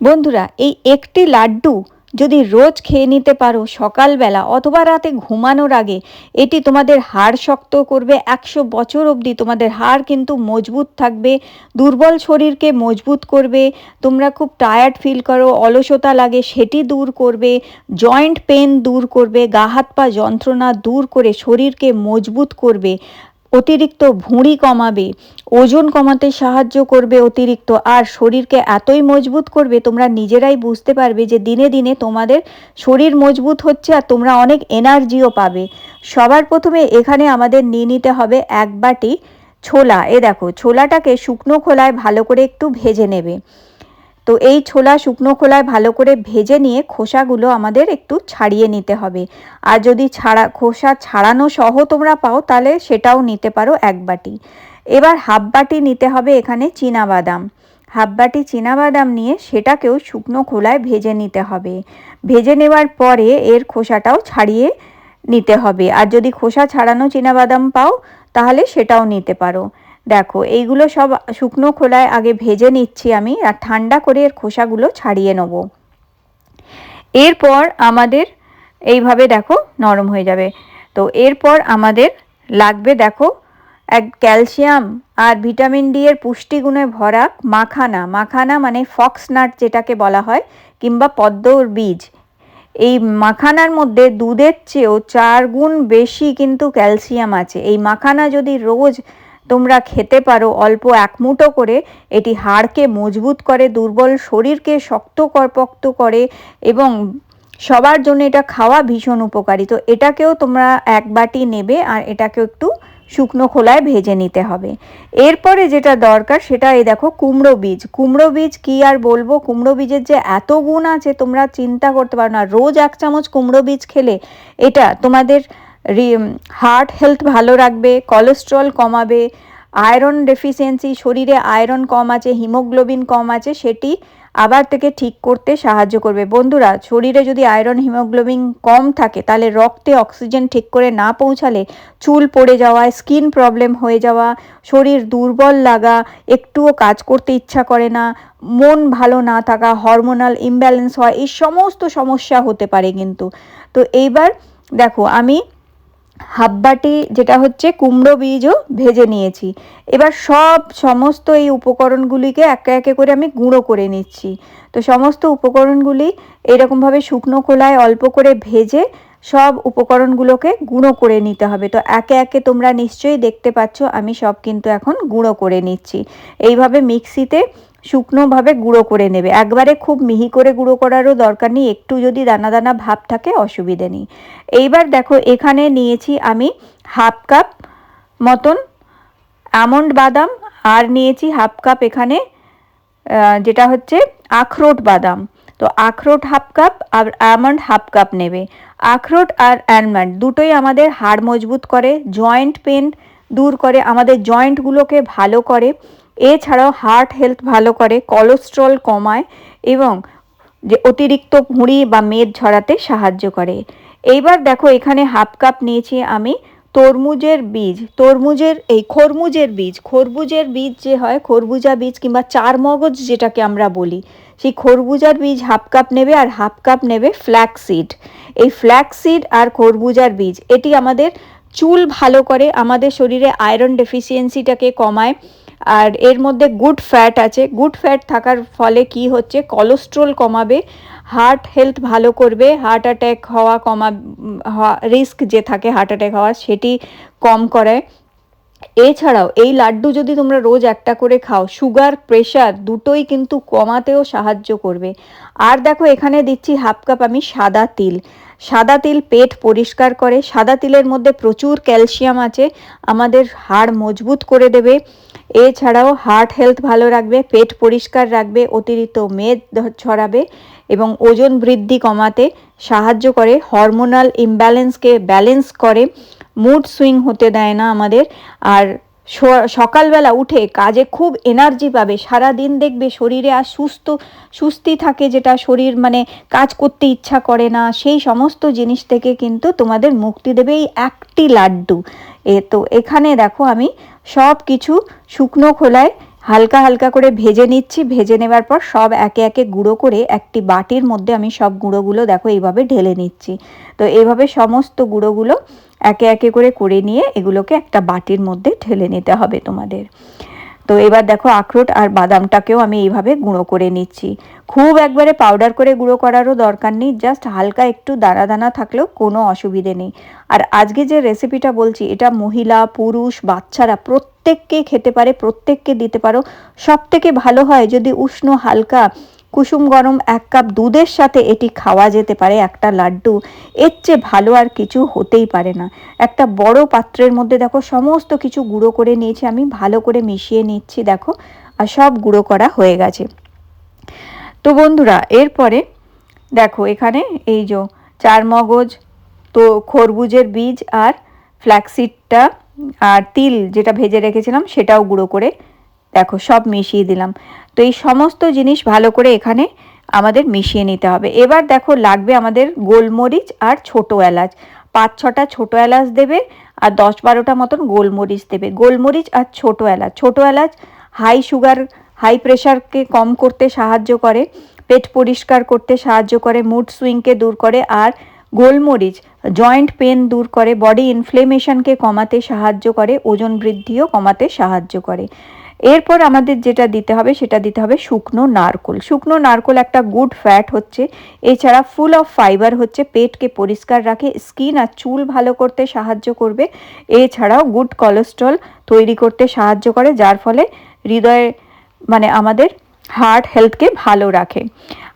বন্ধুরা, এই একটি লাড্ডু যদি রোজ খেয়ে নিতে পারো সকালবেলা অথবা রাতে ঘুমানোর আগে, এটি তোমাদের হাড় শক্ত করবে, একশো বছর অবধি তোমাদের হাড় কিন্তু মজবুত থাকবে, দুর্বল শরীরকে মজবুত করবে, তোমরা খুব টায়ার্ড ফিল করো, অলসতা লাগে, সেটি দূর করবে জয়েন্ট পেন দূর করবে, গা হাত পা যন্ত্রণা দূর করে শরীরকে মজবুত করবে। অতিরিক্ত ভুঁড়ি কমাবে, ওজন কমাতে সাহায্য করবে অতিরিক্ত, আর শরীরকে এতই মজবুত করবে তোমরা নিজেরাই বুঝতে পারবে যে দিনে দিনে তোমাদের শরীর মজবুত হচ্ছে আর তোমরা অনেক এনার্জিও পাবে। সবার প্রথমে এখানে আমাদের নিয়ে নিতে হবে এক বাটি ছোলা। এ দেখো, ছোলাটাকে শুকনো খোলায় ভালো করে একটু ভেজে নেবে। তো এই ছোলা শুকনো খোলায় ভালো করে ভেজে নিয়ে খোসাগুলো আমাদের একটু ছাড়িয়ে নিতে হবে। আর যদি ছাড়া, খোসা ছাড়ানো সহ তোমরা পাও তাহলে সেটাও নিতে পারো এক বাটি। এবার হাফ বাটি নিতে হবে এখানে বাদাম হাফ বাটি বাদাম নিয়ে সেটাকেও শুকনো খোলায় ভেজে নিতে হবে। ভেজে নেওয়ার পরে এর খোসাটাও ছাড়িয়ে নিতে হবে। আর যদি খোসা ছাড়ানো বাদাম পাও তাহলে সেটাও নিতে পারো। দেখো, এইগুলো সব শুকনো খোলায় আগে ভেজে নিচ্ছি আমি আর ঠান্ডা করে এর খোসাগুলো ছাড়িয়ে নেব। এরপর আমাদের এইভাবে দেখো নরম হয়ে যাবে। তো এরপর আমাদের লাগবে দেখো এক ক্যালসিয়াম আর ভিটামিন ডি এর পুষ্টিগুণে ভরা মাখানা। মাখানা মানে ফক্স নাট যেটাকে বলা হয় কিংবা পদ্মর বীজ। এই মাখানার মধ্যে দুধের চেয়েও চার গুণ বেশি কিন্তু ক্যালসিয়াম আছে। এই মাখানা যদি রোজ তোমরা খেতে পারো। অল্প এক মুঠো করে এটি হাড়কে মজবুত করে, দুর্বল শরীরকে শক্ত করপক্ত করে এবং সবার জন্য এটা খাওয়া ভীষণ উপকারী। তো এটাকেও তোমরা এক বাটি নেবে আর এটাকেও একটু শুকনো খোলায় ভেজে নিতে হবে। এরপরে যেটা দরকার সেটা এই দেখো কুমড়ো বীজ। কুমড়ো বীজ কি আর বলব? কুমড়ো বীজের যে এত গুণ আছে, তোমরা চিন্তা করতে পারো না। রোজ এক চামচ কুমড়ো বীজ খেলে এটা তোমাদের হার্ট হেলথ ভালো রাখবে কোলেস্ট্রল কমাবে আয়রন ডেফিসিয়েন্সি শরীরে আয়রন কম আছে হিমোগ্লোবিন কম আছে, সেটি আবার থেকে ঠিক করতে সাহায্য করবে। বন্ধুরা, শরীরে যদি আয়রন হিমোগ্লোবিন কম থাকে, তাহলে রক্তে অক্সিজেন ঠিক করে না পৌঁছালে চুল পড়ে যাওয়া স্কিন প্রবলেম হয়ে যাওয়া, শরীর দুর্বল লাগা, একটুও কাজ করতে ইচ্ছা করে না, মন ভালো না থাকা হরমোনাল ইমব্যালেন্স হয় এই সমস্ত সমস্যা হতে পারে কিন্তু। তো এইবার দেখো, আমি হাফ বাটি যেটা হচ্ছে কুমড়ো বীজও ভেজে নিয়েছি। এবার সব সমস্ত এই উপকরণগুলিকে একে একে করে আমি গুঁড়ো করে নিচ্ছি। তো সমস্ত উপকরণগুলি এরকমভাবে শুকনো খোলায় অল্প করে ভেজে সব উপকরণগুলোকে গুঁড়ো করে নিতে হবে। তো একে একে তোমরা নিশ্চয়ই দেখতে পাচ্ছ, আমি সব কিন্তু এখন গুঁড়ো করে নিচ্ছি। এইভাবে মিক্সিতে শুকনোভাবে গুঁড়ো করে নেবে। একবারে খুব মিহি করে গুঁড়ো করারও দরকার নেই, একটু যদি দানা দানা ভাব থাকে অসুবিধে নেই। এইবার দেখো, এখানে নিয়েছি আমি হাফ কাপ মতন আমন্ড বাদাম, আর নিয়েছি হাফ কাপ এখানে যেটা হচ্ছে আখরোট বাদাম। তো আখরোট হাফ কাপ আর আমন্ড হাফ কাপ নেবে। আখরোট আর অ্যালমন্ড দুটোই আমাদের হাড় মজবুত করে, জয়েন্ট পেন দূর করে, আমাদের জয়েন্টগুলোকে ভালো করে এছাড়াও হার্ট হেলথ ভালো করে কোলেস্ট্রল কমায় এবং যে অতিরিক্ত ভুঁড়ি বা মেদ ঝরাতে সাহায্য করে। এইবার দেখো এখানে হাফ কাপ নিয়েছি আমি তরমুজের বীজ। তরমুজের, এই খরমুজের বীজ, খরবুজের বীজ যে হয়, খরবুজা বীজ কিংবা চার মগজ যেটাকে আমরা বলি, সেই খরবুজার বীজ হাফ কাপ নেবে আর হাফ কাপ নেবে ফ্ল্যাক সিড এই ফ্ল্যাক সিড আর খরবুজার বীজ, এটি আমাদের চুল ভালো করে, আমাদের শরীরে আয়রন ডেফিসিয়েন্সিটাকে কমায় আর এর মধ্যে গুড ফ্যাট আছে। গুড ফ্যাট থাকার ফলে কি হচ্ছে? কোলেস্ট্রল কমাবে হার্ট হেলথ ভালো করবে হার্ট অ্যাট্যাক হওয়া কমা রিস্ক যে থাকে হার্ট অ্যাট্যাক হওয়া, সেটি কম করে এছাড়াও এই লাড্ডু যদি তোমরা রোজ একটা করে খাও সুগার প্রেশার দুটোই কিন্তু কমাতেও সাহায্য করবে। আর দেখো এখানে দিচ্ছি হাফ কাপ আমি সাদা তিল। সাদা তিল পেট পরিষ্কার করে, সাদা তিলের মধ্যে প্রচুর ক্যালসিয়াম আছে, আমাদের হাড় মজবুত করে দেবে। এছাড়াও হার্ট হেলথ ভালো রাখবে, পেট পরিষ্কার রাখবে, অতিরিক্ত মেদ ছড়াবে এবং ওজন বৃদ্ধি কমাতে সাহায্য করে হরমোনাল ইমব্যালেন্সকে ব্যালেন্স করে। মুড সুইং হতে দেয় না আমাদের। আর সকালবেলা উঠে কাজে খুব এনার্জি পাবে। সারা দিন দেখবে শরীরে আর সুস্থ সুস্থি থাকে যেটা শরীর মানে কাজ করতে ইচ্ছা করে না। সেই সমস্ত জিনিস থেকে কিন্তু তোমাদের মুক্তি দেবে এই একটি লাড্ডু। এ তো এখানে দেখো আমি সব কিছু শুকনো খোলায় হালকা হালকা করে ভেজে নিচ্ছি। ভেজে নেবার পর সব একে একে গুঁড়ো করে একটি বাটির মধ্যে আমি সব গুঁড়োগুলো দেখো এইভাবে ঢেলে নিচ্ছি। তো এইভাবে সমস্ত গুঁড়োগুলো একে একে করে করে নিয়ে এগুলোকে একটা বাটির মধ্যে ঢেলে নিতে হবে তোমাদের। তো এবার দেখো আখরোট আর বাদামটাকেও আমি এইভাবে গুঁড়ো করে নিচ্ছি। খুব একবারে পাউডার করে গুঁড়ো করারও দরকার নেই জাস্ট হালকা একটু দানা দানা থাকলেও কোনো অসুবিধে নেই। আর আজকে যে রেসিপিটা বলছি, এটা মহিলা, পুরুষ, বাচ্চারা প্রত্যেককে খেতে পারে, প্রত্যেককে দিতে পারো। সব থেকে ভালো হয় যদি উষ্ণ, হালকা কুসুম গরম এক কাপ দুধের সাথে এটি খাওয়া যেতে পারে একটা লাড্ডু। এর চেয়ে ভালো আর কিছু হতেই পারে না। একটা বড় পাত্রের মধ্যে দেখো সমস্ত কিছু গুঁড়ো করে নিয়েছি, আমি ভালো করে মিশিয়ে নিচ্ছি, দেখো, আর সব গুঁড়ো করা হয়ে গেছে। তো বন্ধুরা, এরপরে দেখো এখানে এই যে চার মগজ, তো খরবুজের বীজ আর ফ্ল্যাক্সিডটা আর তিল যেটা ভেজে রেখেছিলাম সেটাও গুঁড়ো করে দেখো, সব মিশিয়ে দিলাম। তো এই সমস্ত জিনিস ভালো করে এখানে আমাদের মিশিয়ে নিতে হবে। এবার দেখো, লাগবে আমাদের গোলমরিচ আর ছোট এলাচ। পাঁচ ছটা ছোট এলাচ দেবে আর দশ বারোটা মতন গোলমরিচ দেবে। গোলমরিচ আর ছোট এলাচ। ছোট এলাচ হাই সুগার হাই প্রেশারকে কম করতে সাহায্য করে, পেট পরিষ্কার করতে সাহায্য করে মুড সুইংকে দূর করে আর গোলমরিচ জয়েন্ট পেন দূর করে বডি ইনফ্লেমেশনকে কমাতে সাহায্য করে, ওজন বৃদ্ধিও কমাতে সাহায্য করে। এরপর আমাদের যেটা দিতে হবে, সেটা দিতে হবে শুকনো নারকোল। শুকনো নারকোল একটা গুড ফ্যাট হচ্ছে, এছাড়া ফুল অফ ফাইবার হচ্ছে, পেটকে পরিষ্কার রাখে স্কিন আর চুল ভালো করতে সাহায্য করবে, এছাড়াও গুড কোলেস্ট্রল তৈরি করতে সাহায্য করে, যার ফলে হৃদয়ে মানে আমাদের হার্ট হেলথকে ভালো রাখে।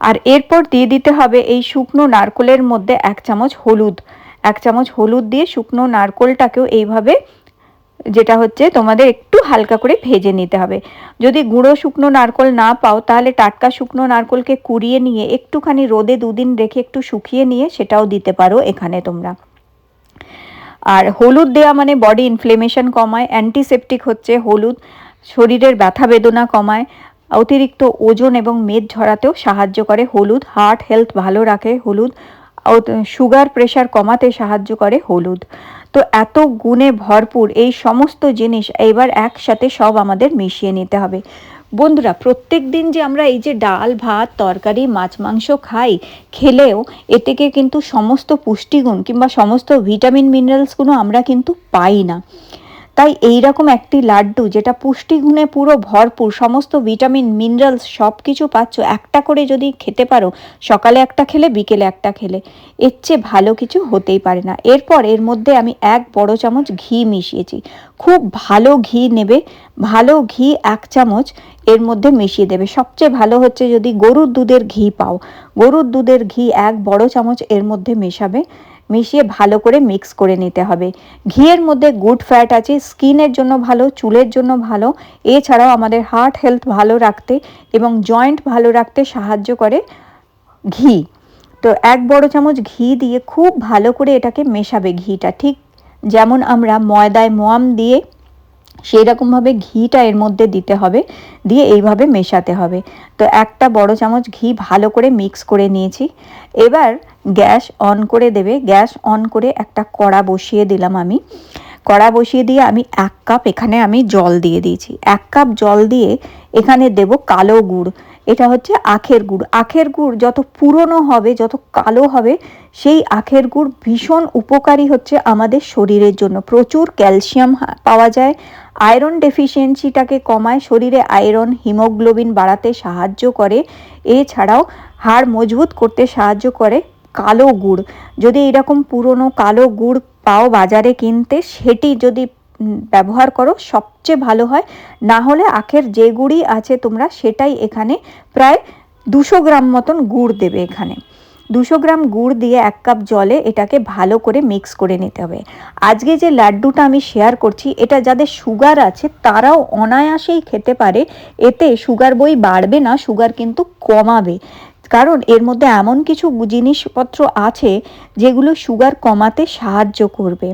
আর এরপর দিয়ে দিতে হবে এই শুকনো নারকোলের মধ্যে এক চামচ হলুদ। এক চামচ হলুদ দিয়ে শুকনো নারকোলটাকেও এইভাবে যেটা হচ্ছে তোমাদের একটু হালকা করে ভেজে নিতে হবে। যদি গুঁড়ো শুকনো নারকোল না পাও, তাহলে টাটকা শুকনো নারকলকে কুড়িয়ে নিয়ে একটুখানি রোদে দুদিন রেখে একটু শুকিয়ে নিয়ে সেটাও দিতে পারো এখানে তোমরা। আর হলুদ দেওয়া মানে বডি ইনফ্লেমেশন কমায় অ্যান্টিসেপটিক হচ্ছে হলুদ, শরীরের ব্যথা বেদনা কমায়, অতিরিক্ত ওজন এবং মেদ ঝরাতেও সাহায্য করে হলুদ হার্ট হেলথ ভালো রাখে হলুদ সুগার প্রেশার কমাতে সাহায্য করে হলুদ। তো এত গুণে ভরপুর, এই সমস্ত জিনিস এবার একসাথে সব আমাদের মিশিয়ে নিতে হবে। বন্ধুরা, প্রত্যেক দিন যে আমরা এই যে ডাল, ভাত, তরকারি, মাছ, মাংস খাই, খেলেও এ থেকে কিন্তু সমস্ত পুষ্টিগুণ কিংবা সমস্ত ভিটামিন মিনারেলসগুলো আমরা কিন্তু পাই না। তাই এই রকম একটি লাড্ডু যেটা পুষ্টিগুণে পুরো ভরপুর, সমস্ত ভিটামিন, মিনারেলস সব কিছু পাচ্ছ, একটা করে যদি খেতে পারো, সকালে একটা খেলে, বিকেলে একটা খেলে, এর চেয়ে ভালো কিছু হতেই পারে না। এরপর এর মধ্যে আমি এক বড় চামচ ঘি মিশিয়েছি। খুব ভালো ঘি নেবে, ভালো ঘি এক চামচ এর মধ্যে মিশিয়ে দেবে। সবচেয়ে ভালো হচ্ছে যদি গরুর দুধের ঘি পাও। গরুর দুধের ঘি এক বড় চামচ এর মধ্যে মেশাবে। মিশিয়ে ভালো করে মিক্স করে নিতে হবে। ঘিয়ের মধ্যে গুড ফ্যাট আছে, স্কিনের জন্য ভালো, চুলের জন্য ভালো, এছাড়াও আমাদের হার্ট হেলথ ভালো রাখতে এবং জয়েন্ট ভালো রাখতে সাহায্য করে ঘি। তো এক বড় চামচ ঘি দিয়ে খুব ভালো করে এটাকে মেশাবে ঘিটা, ঠিক যেমন আমরা ময়দায় মোয়াম দিয়ে সেই রকমভাবে ঘিটা এর মধ্যে দিতে হবে, দিয়ে এইভাবে মেশাতে হবে। তো একটা বড় চামচ ঘি ভালো করে মিক্স করে নিয়েছি। এবার গ্যাস অন করে দেবে। গ্যাস অন করে একটা কড়া বসিয়ে দিলাম আমি। কড়া বসিয়ে দিয়ে আমি এক কাপ এখানে আমি জল দিয়ে দিয়েছি। এক কাপ জল দিয়ে এখানে দেব কালো গুড়। এটা হচ্ছে আখের গুড়। আখের গুড় যত পুরনো হবে, যত কালো হবে, সেই আখের গুড় ভীষণ উপকারী হচ্ছে আমাদের শরীরের জন্য। প্রচুর ক্যালসিয়াম পাওয়া যায়। আয়রন ডেফিসিয়েন্সিটাকে কমায়, শরীরে আয়রন, হিমোগ্লোবিন বাড়াতে সাহায্য করে। এছাড়াও হাড় মজবুত করতে সাহায্য করে কালো গুড়। যদি এরকম পুরনো কালো গুড় পাও বাজারে কিনতে, সেটি যদি ব্যবহার করো, সবচেয়ে ভালো হয়। না হলে আখের যে গুড়ি আছে তোমরা সেটাই এখানে প্রায় দুশো গ্রাম মতন গুড় দেবে এখানে। দুশো গ্রাম গুড় দিয়ে এক কাপ জলে এটাকে ভালো করে মিক্স করে নিতে হবে। আজকে যে লাড্ডুটা আমি শেয়ার করছি, এটা যাদের সুগার আছে তারাও অনায়াসেই খেতে পারে। এতে সুগার বই বাড়বে না, সুগার কিন্তু কমাবে। কারণ এর মধ্যে এমন কিছু জিনিসপত্র আছে যেগুলো সুগার কমাতে সাহায্য করবে।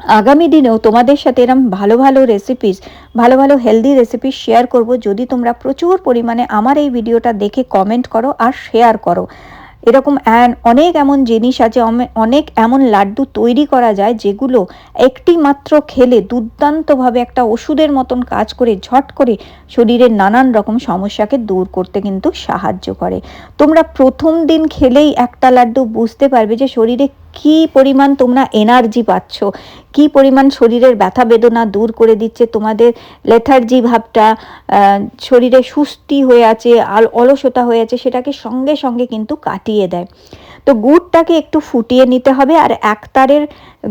আগামী দিনেও তোমাদের সাথে এরম ভালো ভালো রেসিপিস ভালো ভালো হেলদি রেসিপিস শেয়ার করব। যদি তোমরা প্রচুর পরিমাণে আমার এই ভিডিওটা দেখে কমেন্ট করো আর শেয়ার করো। এরকম অনেক এমন জিনিস আছে অনেক এমন লাড্ডু তৈরি করা যায়, যেগুলো একটি মাত্র খেলে দুর্দান্তভাবে একটা ওষুধের মতন কাজ করে, ঝট করে শরীরের নানান রকম সমস্যাকে দূর করতে কিন্তু সাহায্য করে। তোমরা প্রথম দিন খেলেই একটা লাড্ডু বুঝতে পারবে যে শরীরে কি পরিমাণ তোমরা এনার্জি পাচ্ছ? কি পরিমাণ শরীরের ব্যথা বেদনা দূর করে দিচ্ছে? তোমাদের লেথার্জি ভাবটা শরীরে সুস্থি হয়ে আছে আল- অলসতা হয়ে আছে, সেটাকে সঙ্গে সঙ্গে কিন্তু কাটিয়ে দেয়। তো গুড়টাকে একটু ফুটিয়ে নিতে হবে, আর একতারের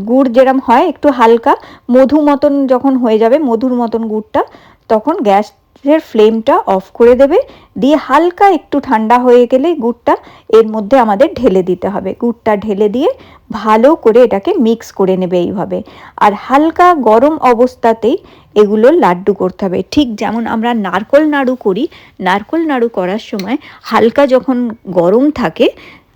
গুড় যেরম হয়, একটু হালকা মধু মতন যখন হয়ে যাবে, মধুর মতন গুড়টা, তখন গ্যাসের ফ্লেমটা অফ করে দেবে। দিয়ে হালকা একটু ঠান্ডা হয়ে গেলে গুড়টা এর মধ্যে আমাদের ঢেলে দিতে হবে। গুড়টা ঢেলে দিয়ে ভালো করে এটাকে মিক্স করে নেবে এইভাবে। আর হালকা গরম অবস্থাতেই এগুলো লাড্ডু করতে হবে। ঠিক যেমন আমরা নারকল নাড়ু করি, নারকল নাড়ু করার সময় হালকা যখন গরম থাকে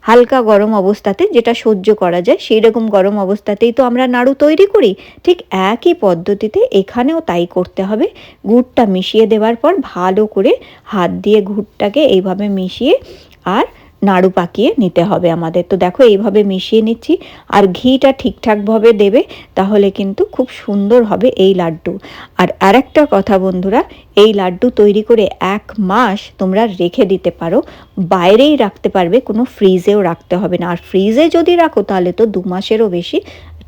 হালকা গরম অবস্থাতে যেটা সহ্য করা যায় সেই রকম গরম অবস্থাতেই তো আমরা নাড়ু তৈরি করি। ঠিক একই পদ্ধতিতে এখানেও তাই করতে হবে। গুড়টা মিশিয়ে দেওয়ার পর ভালো করে হাত দিয়ে গুড়টাকে এইভাবে মিশিয়ে আর নাড়ু পাকিয়ে নিতে হবে আমাদের। তো দেখো, এইভাবে মিশিয়ে নিচ্ছি। আর ঘিটা ঠিকঠাকভাবে দেবে, তাহলে কিন্তু খুব সুন্দর হবে এই লাড্ডু। আর আরেকটা কথা বন্ধুরা, এই লাড্ডু তৈরি করে এক মাস তোমরা রেখে দিতে পারো। বাইরেই রাখতে পারবে, কোনো ফ্রিজেও রাখতে হবে না। আর ফ্রিজে যদি রাখো, তাহলে তো দু মাসেরও বেশি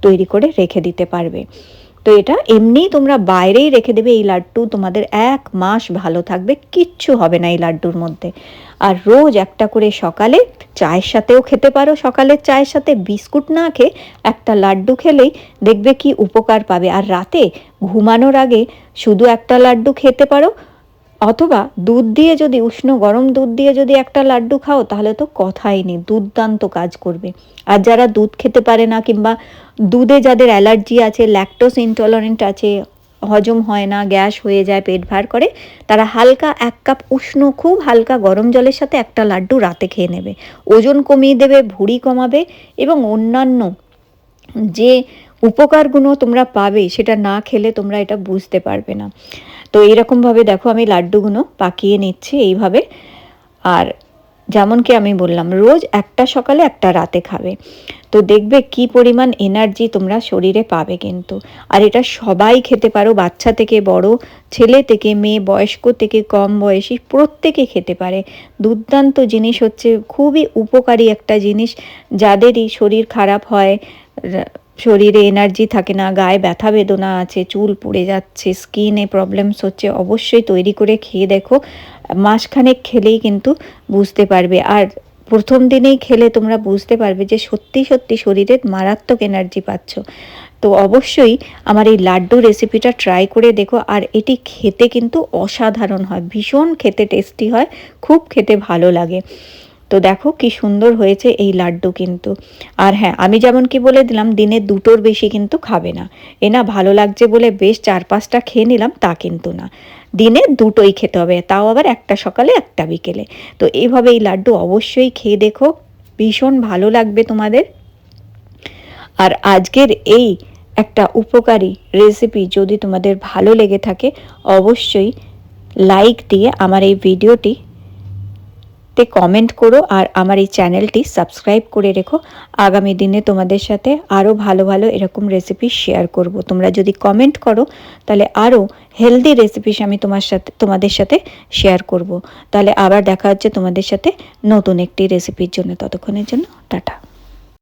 তৈরি করে রেখে দিতে পারবে। তো এটা এমনিই তোমরা বাইরেই রেখে দেবে এই লাড্ডু। তোমাদের এক মাস ভালো থাকবে, কিচ্ছু হবে না এই লাড্ডুর মধ্যে। আর রোজ একটা করে সকালে চায়ের সাথেও খেতে পারো। সকালের চায়ের সাথে বিস্কুট না খেয়ে একটা লাড্ডু খেলেই দেখবে কি উপকার পাবে। আর রাতে ঘুমানোর আগে শুধু একটা লাড্ডু খেতে পারো অথবা দুধ দিয়ে যদি, উষ্ণ গরম দুধ দিয়ে যদি একটা লাড্ডু খাও, তাহলে তো কথাই নেই, দুর্দান্ত কাজ করবে। আর যারা দুধ খেতে পারে না কিংবা দুধে যাদের অ্যালার্জি আছে ল্যাকটোস ইনটলারেন্ট আছে, হজম হয় না, গ্যাস হয়ে যায়, পেট ভার করে, তারা হালকা এক কাপ উষ্ণ, খুব হালকা গরম জলের সাথে একটা লাড্ডু রাতে খেয়ে নেবে। ওজন কমিয়ে দেবে, ভুঁড়ি কমাবে এবং অন্যান্য যে উপকারগুলো তোমরা পাবে, সেটা না খেলে তোমরা এটা বুঝতে পারবে না। তো এইরকমভাবে দেখো আমি লাড্ডুগুলো পাকিয়ে নিচ্ছি এইভাবে। আর যেমন কি আমি বললাম, রোজ একটা সকালে একটা রাতে খাবে। তো দেখবে কি পরিমাণ এনার্জি তোমরা শরীরে পাবে কিন্তু। আর এটা সবাই খেতে পারো, বাচ্চা থেকে বড়, ছেলে থেকে মেয়ে, বয়স্ক থেকে কম বয়সী, প্রত্যেকে খেতে পারে। দুর্দান্ত জিনিস হচ্ছে, খুবই উপকারী একটা জিনিস। যাদেরই শরীর খারাপ হয় শরীরে এনার্জি থাকে না, গায়ে ব্যথা বেদনা আছে, চুল পুড়ে যাচ্ছে স্কিনে প্রবলেমস হচ্ছে, অবশ্যই তৈরি করে খেয়ে দেখো। মাসখানেক খেলেই কিন্তু বুঝতে পারবে। আর প্রথম দিনেই খেলে তোমরা বুঝতে পারবে যে সত্যি সত্যি শরীরে মারাত্মক এনার্জি পাচ্ছ। তো অবশ্যই আমার এই লাড্ডু রেসিপিটা ট্রাই করে দেখো। আর এটি খেতে কিন্তু অসাধারণ হয়, ভীষণ খেতে টেস্টি হয়, খুব খেতে ভালো লাগে। তো দেখো কি সুন্দর হয়েছে এই লাড্ডু কিন্তু। আর হ্যাঁ আমি যেমন কি বলে দিলাম, দিনে দুটোর বেশি কিন্তু খাবে না। এ না ভালো লাগছে বলে বেশ চার পাঁচটা খেয়ে নিলাম, তা কিন্তু না। দিনে দুটোই খেতে হবে, তাও আবার একটা সকালে, একটা বিকেলে। তো এইভাবে এই লাড্ডু অবশ্যই খেয়ে দেখো, ভীষণ ভালো লাগবে তোমাদের। আর আজকের এই একটা উপকারী রেসিপি যদি তোমাদের ভালো লেগে থাকে, অবশ্যই লাইক দিয়ে আমার এই ভিডিওটি তে কমেন্ট করো আর আমার এই চ্যানেলটি সাবস্ক্রাইব করে রেখো। আগামী দিনে তোমাদের সাথে আরও ভালো ভালো এরকম রেসিপি শেয়ার করব। তোমরা যদি কমেন্ট করো, তাহলে আরও হেলদি রেসিপিস আমি তোমার সাথে, তোমাদের সাথে শেয়ার করব। তাহলে আবার দেখা হচ্ছে তোমাদের সাথে নতুন একটি রেসিপির জন্য। ততক্ষণের জন্য টাটা।